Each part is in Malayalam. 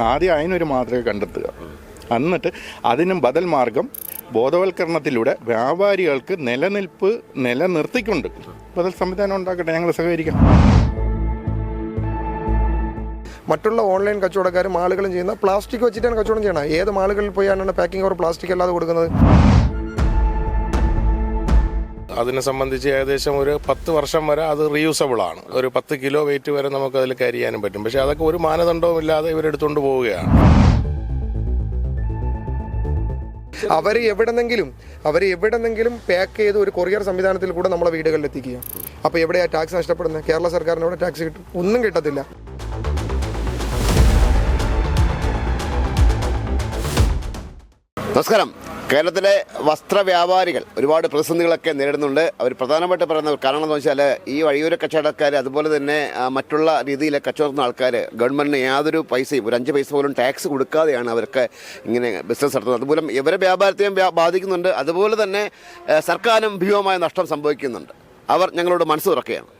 ആദ്യം അതിനൊരു മാതൃക കണ്ടെത്തുക. എന്നിട്ട് അതിനും ബദൽ മാർഗം ബോധവൽക്കരണത്തിലൂടെ വ്യാപാരികൾക്ക് നിലനിൽപ്പ് നിലനിർത്തിക്കൊണ്ട് ബദൽ സംവിധാനം ഉണ്ടാക്കട്ടെ ഞങ്ങൾ സഹകരിക്കാം മറ്റുള്ള ഓൺലൈൻ കച്ചവടക്കാരും ആളുകളും ചെയ്യുന്ന പ്ലാസ്റ്റിക് വെച്ചിട്ടാണ് കച്ചവടം ചെയ്യണം ഏത് മാളുകളിൽ പോയാണ് പാക്കിംഗ് അവർ പ്ലാസ്റ്റിക് അല്ലാതെ കൊടുക്കുന്നത്? അതിനെ സംബന്ധിച്ച് ഏകദേശം ഒരു പത്ത് വർഷം വരെ അത് റീയൂസബിൾ ആണ്. ഒരു പത്ത് കിലോ വെയിറ്റ് വരെ നമുക്ക് അതിൽ ക്യാരി ചെയ്യാനും പറ്റും. പക്ഷേ അതൊക്കെ ഒരു മാനദണ്ഡവും ഇല്ലാതെ ഇവരെടുത്തുകൊണ്ട് പോവുകയാണ്. അവർ എവിടെന്നെങ്കിലും അവർ എവിടെന്നെങ്കിലും പാക്ക് ചെയ്ത് ഒരു കൊറിയർ സംവിധാനത്തിൽ കൂടെ നമ്മളെ വീടുകളിൽ എത്തിക്കുക. അപ്പോൾ എവിടെയാ ടാക്സ് നഷ്ടപ്പെടുന്നത്? കേരള സർക്കാരിനോട് ടാക്സ് കിട്ടും. ഒന്നും കിട്ടത്തില്ല. നമസ്കാരം. കേരളത്തിലെ വസ്ത്ര വ്യാപാരികൾ ഒരുപാട് പ്രതിസന്ധികളൊക്കെ നേരിടുന്നുണ്ട്. അവർ പ്രധാനമായിട്ട് പറയുന്ന കാരണം എന്ന് വെച്ചാൽ ഈ വഴിയൂര കച്ചവടക്കാർ അതുപോലെ തന്നെ മറ്റുള്ള രീതിയിലെ കച്ചവടം ആൾക്കാർ ഗവൺമെന്റിന് യാതൊരു പൈസയും ഒരു അഞ്ച് പൈസ പോലും ടാക്സ് കൊടുക്കാതെയാണ് അവർക്ക് ഇങ്ങനെ ബിസിനസ് നടത്തുന്നത്. അതുപോലെ ഇവരെ വ്യാപാരത്തെയും ബാധിക്കുന്നുണ്ട്. അതുപോലെ തന്നെ സർക്കാരും ഭീമമായ നഷ്ടം സംഭവിക്കുന്നുണ്ട്. അവർ ഞങ്ങളോട് മനസ്സ് തുറക്കുകയാണ്.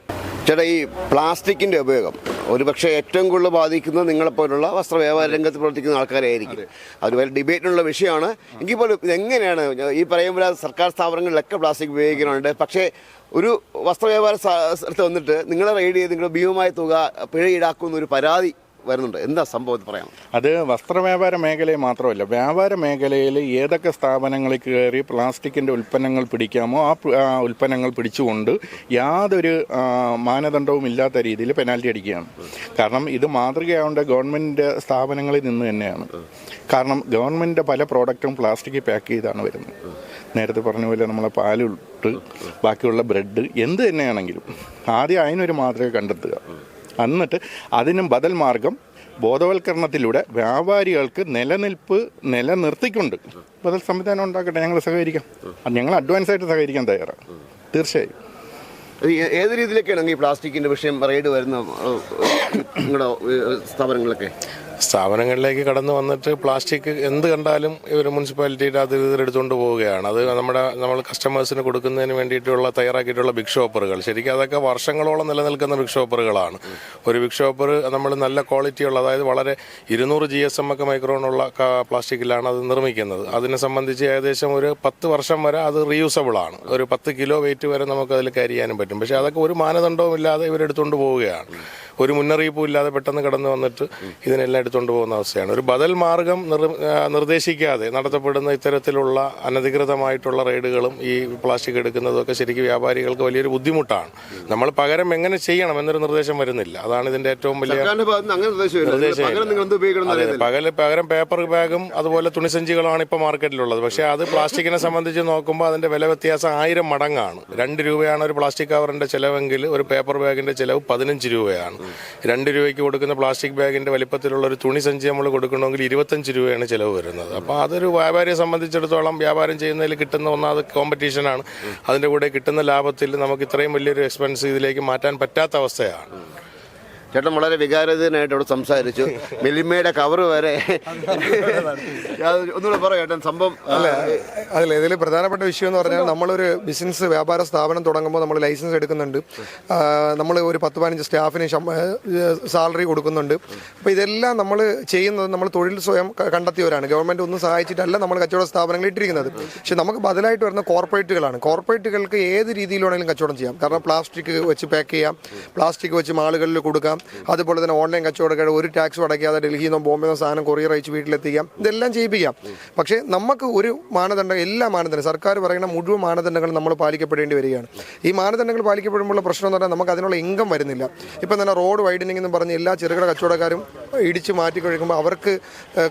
ചേട്ടാ ഈ പ്ലാസ്റ്റിക്കിന്റെ ഉപയോഗം ഒരുപക്ഷെ ഏറ്റവും കൂടുതൽ ബാധിക്കുന്നത് നിങ്ങളെപ്പോലുള്ള വസ്ത്ര വ്യാപാര രംഗത്ത് പ്രവർത്തിക്കുന്ന ആൾക്കാരായിരിക്കും. അത്. വലിയ ഡിബേറ്റിനുള്ള വിഷയമാണ്. എങ്കിൽ പോലും ഇതെങ്ങനെയാണ്? ഈ പറയുമ്പോൾ സർക്കാർ സ്ഥാപനങ്ങളിലൊക്കെ പ്ലാസ്റ്റിക് ഉപയോഗിക്കുന്നുണ്ട്. പക്ഷേ ഒരു വസ്ത്ര വ്യാപാര സ്ഥ- സ്ഥലത്ത് വന്നിട്ട് നിങ്ങളെ റെയ്ഡ് ചെയ്ത് നിങ്ങൾ ഭീമമായ തുക പിഴ ഈടാക്കുന്ന ഒരു പരാതി വരുന്നുണ്ട്. എന്താ സംഭവം ഇത് പറയാം അത് വസ്ത്രവ്യാപാര മേഖലയിൽ മാത്രമല്ല വ്യാപാര മേഖലയിൽ ഏതൊക്കെ സ്ഥാപനങ്ങളിൽ കയറി പ്ലാസ്റ്റിക്കിന്റെ ഉൽപ്പന്നങ്ങൾ പിടിക്കാമോ ആ ഉൽപ്പന്നങ്ങൾ പിടിച്ചുകൊണ്ട് യാതൊരു മാനദണ്ഡവും ഇല്ലാത്ത രീതിയിൽ പെനാൽറ്റി അടിക്കുകയാണ്. കാരണം ഇത് മാതൃകയാവേണ്ട ഗവൺമെന്റ് സ്ഥാപനങ്ങളിൽ നിന്ന് തന്നെയാണ്. കാരണം ഗവൺമെന്റിന്റെ പല പ്രോഡക്റ്റും പ്ലാസ്റ്റിക് പാക്ക് ചെയ്താണ് വരുന്നത്. നേരത്തെ പറഞ്ഞ പോലെ നമ്മളെ പാലുട്ട് ബാക്കിയുള്ള ബ്രെഡ് എന്ത് തന്നെയാണെങ്കിലും ആദ്യം അതിനൊരു മാതൃക കണ്ടെത്തുക. എന്നിട്ട് അതിനും ബദൽ മാർഗം ബോധവൽക്കരണത്തിലൂടെ വ്യാപാരികൾക്ക് നിലനിൽപ്പ് നിലനിർത്തിക്കൊണ്ട് ബദൽ സംവിധാനം ഉണ്ടാക്കട്ടെ ഞങ്ങൾ സഹകരിക്കാം. ഞങ്ങൾ അഡ്വാൻസ് ആയിട്ട് സഹകരിക്കാൻ തയ്യാറാണ് തീർച്ചയായും. ഏത് രീതിയിലൊക്കെയാണ് ഈ പ്ലാസ്റ്റിക്കിന്റെ വിഷയം റെയ്ഡ് വരുന്ന നിങ്ങളുടെ സ്ഥാപനങ്ങളൊക്കെ? സ്ഥാപനങ്ങളിലേക്ക് കടന്നു വന്നിട്ട് പ്ലാസ്റ്റിക് എന്ത് കണ്ടാലും ഇവർ മുനിസിപ്പാലിറ്റിയുടെ അധികൃതർ എടുത്തുകൊണ്ട് പോവുകയാണ്. അത് നമ്മുടെ നമ്മൾ കസ്റ്റമേഴ്സിന് കൊടുക്കുന്നതിന് വേണ്ടിയിട്ടുള്ള തയ്യാറാക്കിയിട്ടുള്ള ബിഗ് ഷോപ്പറുകൾ. ശരിക്കും അതൊക്കെ വർഷങ്ങളോളം നിലനിൽക്കുന്ന ബിഗ് ഷോപ്പറുകളാണ്. ഒരു ബിഗ് ഷോപ്പർ നമ്മൾ നല്ല ക്വാളിറ്റിയുള്ള അതായത് വളരെ ഇരുന്നൂറ് ജി എസ് എം ഒക്കെ മൈക്രോണുള്ള പ്ലാസ്റ്റിക്കിലാണ് അത് നിർമ്മിക്കുന്നത്. അതിനെ സംബന്ധിച്ച് ഏകദേശം ഒരു പത്ത് വർഷം വരെ അത് റീയൂസബിൾ ആണ്. ഒരു പത്ത് കിലോ വെയിറ്റ് വരെ നമുക്ക് അതിൽ ക്യാരി ചെയ്യാനും പറ്റും. പക്ഷേ അതൊക്കെ ഒരു മാനദണ്ഡവും ഇല്ലാതെ ഇവരെടുത്തുകൊണ്ട് പോവുകയാണ്. ഒരു മുന്നറിയിപ്പും ഇല്ലാതെ പെട്ടെന്ന് കടന്നു വന്നിട്ട് ഇതിനെല്ലാം എടുത്തുകൊണ്ട് പോകുന്ന അവസ്ഥയാണ്. ഒരു ബദൽ മാർഗം നിർദ്ദേശിക്കാതെ നടത്തപ്പെടുന്ന ഇത്തരത്തിലുള്ള അനധികൃതമായിട്ടുള്ള റെയ്ഡുകളും ഈ പ്ലാസ്റ്റിക് എടുക്കുന്നതും ഒക്കെ ശരിക്കും വ്യാപാരികൾക്ക് വലിയൊരു ബുദ്ധിമുട്ടാണ്. നമ്മൾ പകരം എങ്ങനെ ചെയ്യണം എന്നൊരു നിർദ്ദേശം വരുന്നില്ല. അതാണ് ഇതിന്റെ ഏറ്റവും വലിയ നിർദ്ദേശം പകരം പേപ്പർ ബാഗും അതുപോലെ തുണിസഞ്ചികളാണ് ഇപ്പോൾ മാർക്കറ്റിലുള്ളത്. പക്ഷേ അത് പ്ലാസ്റ്റിക്കിനെ സംബന്ധിച്ച് നോക്കുമ്പോൾ അതിന്റെ വില വ്യത്യാസം ആയിരം മടങ്ങാണ്. രണ്ട് രൂപയാണ് ഒരു പ്ലാസ്റ്റിക് കവറിന്റെ ചിലവെങ്കിൽ ഒരു പേപ്പർ ബാഗിന്റെ ചിലവ് പതിനഞ്ച് രൂപയാണ്. രണ്ട് രൂപയ്ക്ക് കൊടുക്കുന്ന പ്ലാസ്റ്റിക് ബാഗിന്റെ വലിപ്പത്തിലുള്ള ഒരു തുണി സഞ്ചി നമ്മൾ കൊടുക്കണമെങ്കിൽ ഇരുപത്തഞ്ച് രൂപയാണ് ചിലവ് വരുന്നത്. അപ്പോൾ അതൊരു വ്യാപാരിയെ സംബന്ധിച്ചിടത്തോളം വ്യാപാരം ചെയ്യുന്നതിൽ കിട്ടുന്ന ഒന്നാമത് കോമ്പറ്റീഷനാണ് അതിന്റെ കൂടെ കിട്ടുന്ന ലാഭത്തിൽ നമുക്ക് ഇത്രയും വലിയൊരു എക്സ്പെൻസ് ഇതിലേക്ക് മാറ്റാൻ പറ്റാത്ത അവസ്ഥയാണ്. ചേട്ടൻ വളരെ വികാരതനായിട്ട് അവിടെ സംസാരിച്ചു. മിൽമയുടെ കവർ വരെ. ഒന്നുകൂടെ പറ ചേട്ടൻ സംഭവം അതിൽ ഇതിൽ പ്രധാനപ്പെട്ട വിഷയം എന്ന് പറഞ്ഞാൽ നമ്മളൊരു ബിസിനസ് വ്യാപാര സ്ഥാപനം തുടങ്ങുമ്പോൾ നമ്മൾ ലൈസൻസ് എടുക്കുന്നുണ്ട്. നമ്മൾ ഒരു പത്ത് പതിനഞ്ച് സ്റ്റാഫിന് സാലറി കൊടുക്കുന്നുണ്ട്. അപ്പോൾ ഇതെല്ലാം നമ്മൾ ചെയ്യുന്നത് നമ്മൾ തൊഴിൽ സ്വയം കണ്ടെത്തിയവരാണ്. ഗവൺമെന്റ് ഒന്നും സഹായിച്ചിട്ടല്ല നമ്മൾ കച്ചവട സ്ഥാപനങ്ങൾ ഇട്ടിരിക്കുന്നത്. പക്ഷെ നമുക്ക് ബദലായിട്ട് വരുന്ന കോർപ്പറേറ്റുകളാണ്. കോർപ്പറേറ്റുകൾക്ക് ഏത് രീതിയിലാണെങ്കിലും കച്ചവടം ചെയ്യാം. കാരണം പ്ലാസ്റ്റിക് വെച്ച് പാക്ക് ചെയ്യാം. പ്ലാസ്റ്റിക് വെച്ച് മാളുകളിൽ കൊടുക്കാം. അതുപോലെ തന്നെ ഓൺലൈൻ കച്ചവടക്കാർ ഒരു ടാക്സ് അടയ്ക്കാതെ ഡൽഹിയിൽ നിന്നും ബോംബെ നിന്നും സാധനം കൊറിയർ അയച്ച് വീട്ടിലെത്തിക്കാം. ഇതെല്ലാം ചെയ്യിപ്പിക്കാം. പക്ഷേ നമുക്ക് ഒരു മാനദണ്ഡം എല്ലാ മാനദണ്ഡം സർക്കാർ പറയുന്ന മുഴുവൻ മാനദണ്ഡങ്ങളും നമ്മൾ പാലിക്കപ്പെടേണ്ടി വരികയാണ്. ഈ മാനദണ്ഡങ്ങൾ പാലിക്കപ്പെടുമ്പോഴുള്ള പ്രശ്നം എന്ന് പറഞ്ഞാൽ നമുക്ക് അതിനുള്ള ഇൻകം വരുന്നില്ല. ഇപ്പം തന്നെ റോഡ് വൈഡനിങ് എന്ന് പറഞ്ഞ് എല്ലാ ചെറുകിട കച്ചവടക്കാരും ഇടിച്ച് മാറ്റി കഴിക്കുമ്പോൾ അവർക്ക്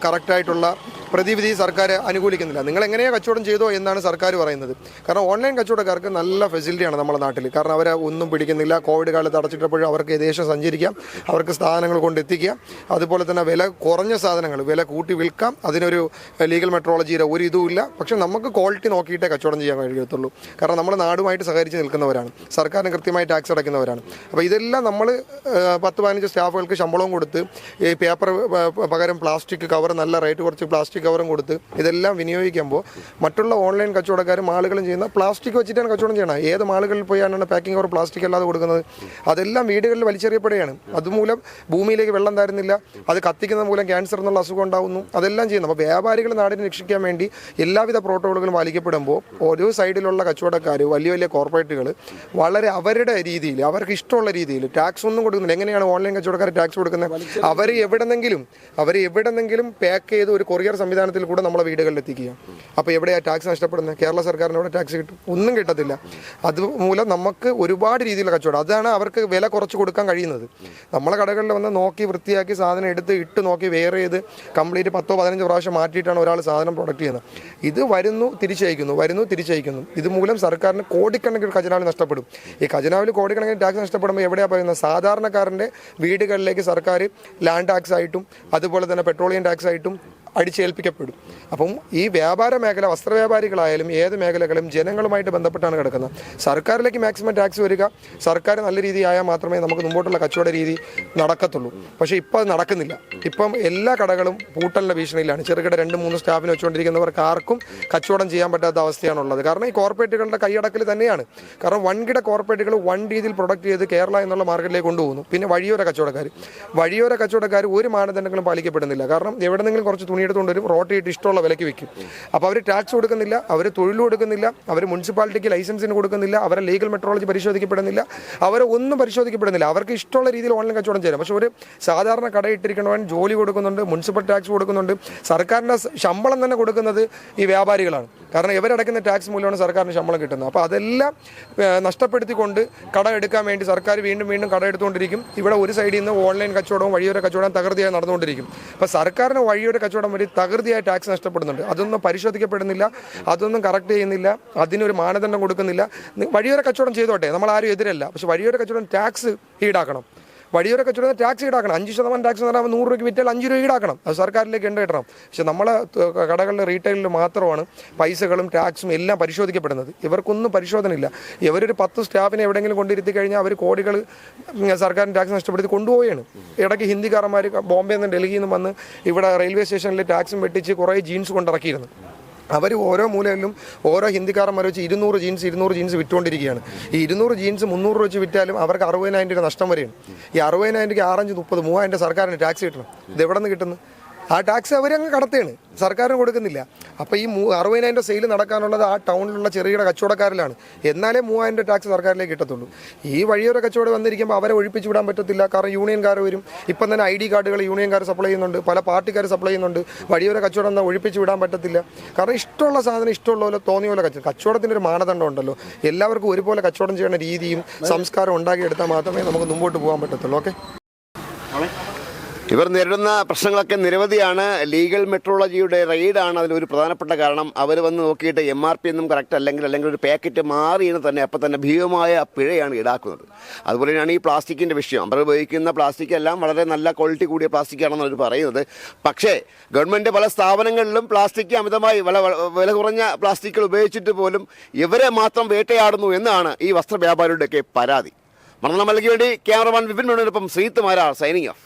കറക്റ്റായിട്ടുള്ള പ്രതിവിധി സർക്കാർ അനുകൂലിക്കുന്നില്ല. നിങ്ങൾ എങ്ങനെയാണ് കച്ചവടം ചെയ്തോ എന്നാണ് സർക്കാർ പറയുന്നത്. കാരണം ഓൺലൈൻ കച്ചവടക്കാർക്ക് നല്ല ഫെസിലിറ്റിയാണ് നമ്മുടെ നാട്ടിൽ. കാരണം അവരെ ഒന്നും പിടിക്കുന്നില്ല. കോവിഡ് കാലത്ത് അടച്ചിട്ടപ്പോഴും അവർക്ക് ദേശം സഞ്ചരിക്കാം. അവർക്ക് സാധനങ്ങൾ കൊണ്ടെത്തിക്കുക. അതുപോലെ തന്നെ വില കുറഞ്ഞ സാധനങ്ങൾ വില കൂട്ടി വിൽക്കാം. അതിനൊരു ലീഗൽ മെട്രോളജിയുടെ ഒരു ഇതുമില്ല പക്ഷെ നമുക്ക് ക്വാളിറ്റി നോക്കിയിട്ടേ കച്ചവടം ചെയ്യാൻ കഴിയത്തുള്ളൂ. കാരണം നമ്മൾ നാടുമായിട്ട് സഹകരിച്ച് നിൽക്കുന്നവരാണ്. സർക്കാരിന് കൃത്യമായി ടാക്സ് അടയ്ക്കുന്നവരാണ്. അപ്പോൾ ഇതെല്ലാം നമ്മൾ പത്ത് പതിനഞ്ച് സ്റ്റാഫുകൾക്ക് ശമ്പളവും കൊടുത്ത് ഈ പേപ്പർ പകരം പ്ലാസ്റ്റിക് കവർ നല്ല റേറ്റ് കുറച്ച് പ്ലാസ്റ്റിക് കവറും കൊടുത്ത് ഇതെല്ലാം വിനിയോഗിക്കുമ്പോൾ മറ്റുള്ള ഓൺലൈൻ കച്ചവടക്കാരും ആളുകളും ചെയ്യുന്ന പ്ലാസ്റ്റിക് വെച്ചിട്ടാണ് കച്ചവടം ചെയ്യണം ഏത് മാളുകളിൽ പോയാണ് പാക്കിംഗ് കവർ പ്ലാസ്റ്റിക് അല്ലാതെ കൊടുക്കുന്നത്? അതെല്ലാം വീടുകളിൽ വലിച്ചെറിയപ്പെടുകയാണ്. അതുമൂലം ഭൂമിയിലേക്ക് വെള്ളം തരുന്നില്ല അത് കത്തിക്കുന്നത് മൂലം ക്യാൻസർ എന്നുള്ള അസുഖം ഉണ്ടാകുന്നു അതെല്ലാം ചെയ്യുന്നു. അപ്പോൾ വ്യാപാരികൾ നാടിനെ രക്ഷിക്കാൻ വേണ്ടി എല്ലാവിധ പ്രോട്ടോകോളുകളും പാലിക്കപ്പെടുമ്പോൾ ഓരോ സൈഡിലുള്ള കച്ചവടക്കാർ വലിയ വലിയ കോർപ്പറേറ്റുകൾ വളരെ അവരുടെ രീതിയിൽ അവർക്ക് ഇഷ്ടമുള്ള രീതിയിൽ ടാക്സ് ഒന്നും കൊടുക്കുന്നില്ല. എങ്ങനെയാണ് ഓൺലൈൻ കച്ചവടക്കാർ ടാക്സ് കൊടുക്കുന്നത്? അവർ എവിടെന്നെങ്കിലും അവർ എവിടെന്നെങ്കിലും പാക്ക് ചെയ്ത് ഒരു കൊറിയർ സംവിധാനത്തിൽ കൂടെ നമ്മളെ വീടുകളിൽ എത്തിക്കുക അപ്പോൾ എവിടെയാണ് ടാക്സ് നഷ്ടപ്പെടുന്നത്? കേരള സർക്കാരിന് ടാക്സ് കിട്ടും. ഒന്നും കിട്ടത്തില്ല. അതുമൂലം നമുക്ക് ഒരുപാട് രീതിയിലുള്ള കച്ചവടം. അതാണ് അവർക്ക് വില കുറച്ച് കൊടുക്കാൻ കഴിയുന്നത്. നമ്മളെ കടകളിൽ വന്ന് നോക്കി വൃത്തിയാക്കി സാധനം എടുത്ത് ഇട്ട് നോക്കി വെയർ ചെയ്ത് കംപ്ലീറ്റ് പത്തോ പതിനഞ്ചോ പ്രാവശ്യം മാറ്റിയിട്ടാണ് ഒരാൾ സാധനം പ്രൊഡക്റ്റ് ചെയ്യുന്നത്. ഇത് വരുന്നു തിരിച്ചയക്കുന്നു വരുന്നു തിരിച്ചയക്കുന്നു. ഇത് മൂലം സർക്കാരിന് കോടിക്കണക്കിന് ഖജനാവിൽ നഷ്ടപ്പെടും. ഈ ഖജനാവിൽ കോടിക്കണക്കിന് ടാക്സ് നഷ്ടപ്പെടുമ്പോൾ എവിടെയാണ് പറയുന്നത്? സാധാരണക്കാരന്റെ വീടുകളിലേക്ക് സർക്കാർ ലാൻഡ് ടാക്സ് ആയിട്ടും അതുപോലെ തന്നെ പെട്രോളിയം ടാക്സ് ആയിട്ടും അടിച്ചേൽപ്പിക്കപ്പെടും. അപ്പം ഈ വ്യാപാര മേഖല വസ്ത്ര വ്യാപാരികളായാലും ഏത് മേഖലകളും ജനങ്ങളുമായിട്ട് ബന്ധപ്പെട്ടാണ് കിടക്കുന്നത്. സർക്കാരിലേക്ക് മാക്സിമം ടാക്സ് വരിക സർക്കാർ നല്ല രീതിയായാൽ മാത്രമേ നമുക്ക് മുമ്പോട്ടുള്ള കച്ചവട രീതി നടക്കത്തുള്ളൂ. പക്ഷേ ഇപ്പോൾ അത് നടക്കുന്നില്ല. ഇപ്പം എല്ലാ കടകളും പൂട്ടലിന്റെ ഭീഷണിയിലാണ്. ചെറുകിട രണ്ട് മൂന്ന് സ്റ്റാഫിന് വെച്ചുകൊണ്ടിരിക്കുന്നവർക്ക് ആർക്കും കച്ചവടം ചെയ്യാൻ പറ്റാത്ത അവസ്ഥയാണുള്ളത്. കാരണം ഈ കോർപ്പറേറ്റുകളുടെ കൈയടക്കൽ തന്നെയാണ്. കാരണം വൻകിട കോർപ്പറേറ്റുകൾ വൺ രീതിയിൽ പ്രൊഡക്റ്റ് ചെയ്ത് കേരള എന്നുള്ള മാർക്കറ്റിലേക്ക് കൊണ്ടുപോകുന്നു. പിന്നെ വഴിയോര കച്ചവടക്കാർ. വഴിയോര കച്ചവടക്കാർ ഒരു മാനദണ്ഡങ്ങളും പാലിക്കപ്പെടുന്നില്ല. കാരണം എവിടെന്നെങ്കിലും കുറച്ച് തുണിയെടുത്തുകൊണ്ട് വരും റോട്ടിയിട്ട് ഇഷ്ടമുള്ള വിലയ്ക്ക് വിൽക്കും. അപ്പോൾ അവർ ടാക്സ് കൊടുക്കുന്നില്ല അവർ തൊഴിൽ കൊടുക്കുന്നില്ല അവർ മുനിസിപ്പാലിറ്റിക്ക് ലൈസൻസിന് കൊടുക്കുന്നില്ല അവരെ ലീഗൽ മെട്രോളജി പരിശോധിക്കപ്പെടുന്നില്ല അവരെ ഒന്നും പരിശോധിക്കപ്പെടുന്നില്ല. അവർക്ക് ഇഷ്ടമുള്ള രീതിയിൽ ഓൺലൈൻ കച്ചവടം ചെയ്യാം. പക്ഷേ ഒരു സാധാരണ കടയിട്ടിരിക്കണവൻ ജോലി കൊടുക്കുന്നുണ്ട് മുനിസിപ്പൽ ടാക്സ് കൊടുക്കുന്നുണ്ട് സർക്കാരിന്റെ ശമ്പളം തന്നെ കൊടുക്കുന്നത് ഈ വ്യാപാരികളാണ്. കാരണം ഇവരടക്കുന്ന ടാക്സ് മൂലമാണ് സർക്കാരിന് ശമ്പളം കിട്ടുന്നത്. അപ്പോൾ അതെല്ലാം നഷ്ടപ്പെടുത്തിക്കൊണ്ട് കട എടുക്കാൻ വേണ്ടി സർക്കാർ വീണ്ടും വീണ്ടും കട എടുത്തുകൊണ്ടിരിക്കും. ഇവിടെ ഒരു സൈഡിൽ നിന്ന് ഓൺലൈൻ കച്ചവടവും വഴിയോര കച്ചവടവും തകൃതിയായി നടന്നുകൊണ്ടിരിക്കും. അപ്പോൾ സർക്കാരിന് വഴിയോര കച്ചവടം വഴി തകൃതിയായി ടാക്സ് നഷ്ടപ്പെടുന്നുണ്ട്. അതൊന്നും പരിശോധിക്കപ്പെടുന്നില്ല. അതൊന്നും കറക്റ്റ് ചെയ്യുന്നില്ല. അതിനൊരു മാനദണ്ഡം കൊടുക്കുന്നില്ല. വഴിയോര കച്ചവടം ചെയ്തോട്ടെ. നമ്മൾ ആരും എതിരല്ല. പക്ഷെ വഴിയോര കച്ചവടം ടാക്സ് ഈടാക്കണം. വഴിയോര കച്ചവടം ടാക്സ് ഈടാക്കണം. അഞ്ച് ശതമാനം ടാക്സ് എന്ന് പറഞ്ഞാൽ നൂറ് രൂപയ്ക്ക് വിറ്റാൽ അഞ്ച് രൂപ ഈടാക്കണം. അത് സർക്കാരിലേക്ക് എണ്ണ കിട്ടണം പക്ഷെ നമ്മളെ കടകളിലെ റീറ്റെയിലിൽ മാത്രമാണ് പൈസകളും ടാക്സും എല്ലാം പരിശോധിക്കപ്പെടുന്നത്. ഇവർക്കൊന്നും പരിശോധന ഇല്ല ഇവരൊരു പത്ത് സ്റ്റാഫിനെ എവിടെയെങ്കിലും കൊണ്ടിരുത്തി കഴിഞ്ഞാൽ അവർ കോടികൾ സർക്കാരിന് ടാക്സ് നഷ്ടപ്പെടുത്തി കൊണ്ടുപോവുകയാണ്. ഇടയ്ക്ക് ഹിന്ദിക്കാരന്മാർ ബോംബെ നിന്ന് ഡൽഹിയിൽ നിന്ന് വന്ന് ഇവിടെ റെയിൽവേ സ്റ്റേഷനിൽ ടാക്സും വെട്ടിച്ച് കുറേ ജീൻസ് കൊണ്ടിറക്കിയിരുന്നു. അവർ ഓരോ മൂലയിലും ഓരോ ഹിന്ദിക്കാരന്മാർ വെച്ച് ഇരുന്നൂറ് ജീൻസ് ഇരുന്നൂറ് ജീൻസ് വിറ്റുകൊണ്ടിരിക്കുകയാണ്. ഈ ഇരുന്നൂറ് ജീൻസ് മുന്നൂറ് രൂപ വെച്ച് വിറ്റാലും അവർക്ക് അറുപതിനായിരം രൂപ നഷ്ടം വരെയാണ് ഈ അറുപതിനായിരം രൂപ ആറഞ്ച് മുപ്പത് മൂവായിരം രൂപ സർക്കാരിന് ടാക്സ് കിട്ടണം. ഇത് എവിടെ നിന്ന് കിട്ടുന്നു? ആ ടാക്സ് അവരങ്ങ് കടത്തുകയാണ്. സർക്കാരിന് കൊടുക്കുന്നില്ല. അപ്പോൾ ഈ മൂ അറുപതിനായിരം രൂപ സെയിൽ നടക്കാനുള്ളത് ആ ടൗണിലുള്ള ചെറുകിട കച്ചവടക്കാരിലാണ്. എന്നാലേ മൂവായിരം രൂപ ടാക്സ് സർക്കാരിലേക്ക് കിട്ടത്തുള്ളൂ. ഈ വഴിയോര കച്ചവടം വന്നിരിക്കുമ്പോൾ അവരെ ഒഴിപ്പിച്ചു വിടാൻ പറ്റത്തില്ല. കാരണം യൂണിയൻകാർ വരും. ഇപ്പം തന്നെ ഐ ഡി കാർഡുകൾ യൂണിയൻകാർ സപ്ലൈ ചെയ്യുന്നുണ്ട്. പല പാർട്ടിക്കാർ സപ്ലൈ ചെയ്യുന്നുണ്ട്. വഴിയോര കച്ചവടം എന്നാൽ ഒഴിപ്പിച്ചു വിടാൻ പറ്റത്തില്ല. കാരണം ഇഷ്ടമുള്ള സാധനം ഇഷ്ടമുള്ള പോലെ തോന്നിയ പോലെ കച്ചവടം കച്ചവടത്തിന്റെ ഒരു മാനദണ്ഡം ഉണ്ടല്ലോ. എല്ലാവർക്കും ഒരുപോലെ കച്ചവടം ചെയ്യുന്ന രീതിയും സംസ്കാരം ഉണ്ടാക്കിയെടുത്താൽ മാത്രമേ നമുക്ക് മുമ്പോട്ട് പോകാൻ പറ്റത്തുള്ളൂ. ഓക്കെ? ഇവർ നേരിടുന്ന പ്രശ്നങ്ങളൊക്കെ നിരവധിയാണ്. ലീഗൽ മെട്രോളജിയുടെ റെയ്ഡാണ് അതിലൊരു പ്രധാനപ്പെട്ട കാരണം. അവർ വന്ന് നോക്കിയിട്ട് എം ആർ പി ഒന്നും കറക്റ്റ് അല്ലെങ്കിൽ അല്ലെങ്കിൽ ഒരു പാക്കറ്റ് മാറിയെന്ന് തന്നെ അപ്പം തന്നെ ഭീമമായ പിഴയാണ് ഈടാക്കുന്നത്. അതുപോലെ തന്നെയാണ് ഈ പ്ലാസ്റ്റിക്കിന്റെ വിഷയം. അവർ ഉപയോഗിക്കുന്ന പ്ലാസ്റ്റിക് എല്ലാം വളരെ നല്ല ക്വാളിറ്റി കൂടിയ പ്ലാസ്റ്റിക്കാണെന്ന് അവർ പറയുന്നത്. പക്ഷേ ഗവൺമെന്റ് പല സ്ഥാപനങ്ങളിലും പ്ലാസ്റ്റിക് അമിതമായി വില വില കുറഞ്ഞ പ്ലാസ്റ്റിക്കുകൾ ഉപയോഗിച്ചിട്ട് പോലും ഇവരെ മാത്രം വേട്ടയാടുന്നു എന്നാണ് ഈ വസ്ത്ര വ്യാപാരിയുടെയൊക്കെ പരാതി മണനമലയ്ക്ക് വേണ്ടി ക്യാമറമാൻ വിപിൻ മേനോടൊപ്പം ശ്രീത്ത് മാരാ സൈനിങ് ഓഫ്.